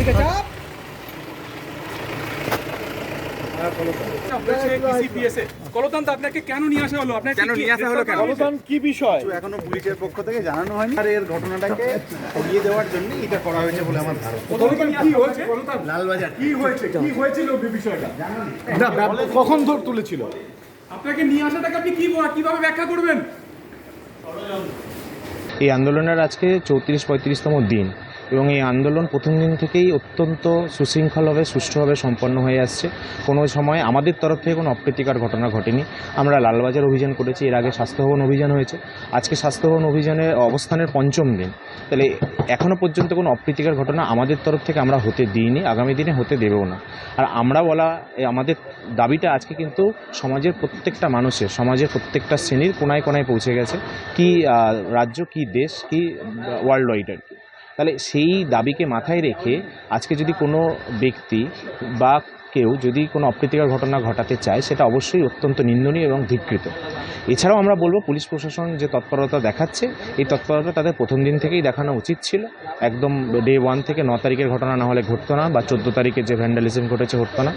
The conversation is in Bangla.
দিকে চাপ। কলতান্ত আপনাকে কেন নিয়ে আসা হলো? আপনাকে কেন নিয়ে আসা হলো কেন? কি বিষয়? এখনও পুলিশের পক্ষ থেকে জানানো হয়নি। আর এর ঘটনাটাকে সরিয়ে দেওয়ার জন্য এটা করা হয়েছে বলে আমার ধারণা। কি হয়েছে? কলতান্ত লালবাজার। কি হয়েছে? কি হয়েছিল বিষয়টা? না কখন ধর তুলেছিল? আপনাকে নিয়ে আসাটাকে আপনি কি কীভাবে ব্যাখ্যা করবেন? এই আন্দোলনের আজকে চৌত্রিশ পঁয়ত্রিশতম দিন। এবং এই আন্দোলন প্রথম দিন থেকেই অত্যন্ত সুশৃঙ্খলভাবে, সুষ্ঠুভাবে সম্পন্ন হয়ে আসছে। কোনো সময় আমাদের তরফ থেকে কোনো অপ্রীতিকর ঘটনা ঘটেনি। আমরা লালবাজার অভিযান করেছি, এর আগে স্বাস্থ্যভবন অভিযান হয়েছে। আজকে স্বাস্থ্যভবন অভিযানের অবস্থানের পঞ্চম দিন। তাহলে এখনও পর্যন্ত কোনো অপ্রীতিকর ঘটনা আমাদের তরফ থেকে আমরা হতে দিইনি, আগামী দিনে হতে দেবেও না। আর আমরা বলা আমাদের দাবিটা আজকে কিন্তু সমাজের প্রত্যেকটা মানুষের, সমাজের প্রত্যেকটা শ্রেণির কোনায় কোনায় পৌঁছে গেছে। কি রাজ্য, কি দেশ, কি ওয়ার্ল্ড ওয়াইড আর কি। তাহলে সেই দাবিকে মাথায় রেখে আজকে যদি কোনো ব্যক্তি বা কেউ যদি কোনো অপ্রীতিকর ঘটনা ঘটাতে চায়, সেটা অবশ্যই অত্যন্ত নিন্দনীয় এবং ধিকৃত। এছাড়াও আমরা বলব, পুলিশ প্রশাসন যে তৎপরতা দেখাচ্ছে, এই তৎপরতা তাদের প্রথম দিন থেকেই দেখানো উচিত ছিল। একদম ডে ওয়ান থেকে ন তারিখের ঘটনা না হলে ঘটতো না, বা চোদ্দ তারিখে যে ভ্যান্ডালিজম ঘটেছে, ঘটতো না।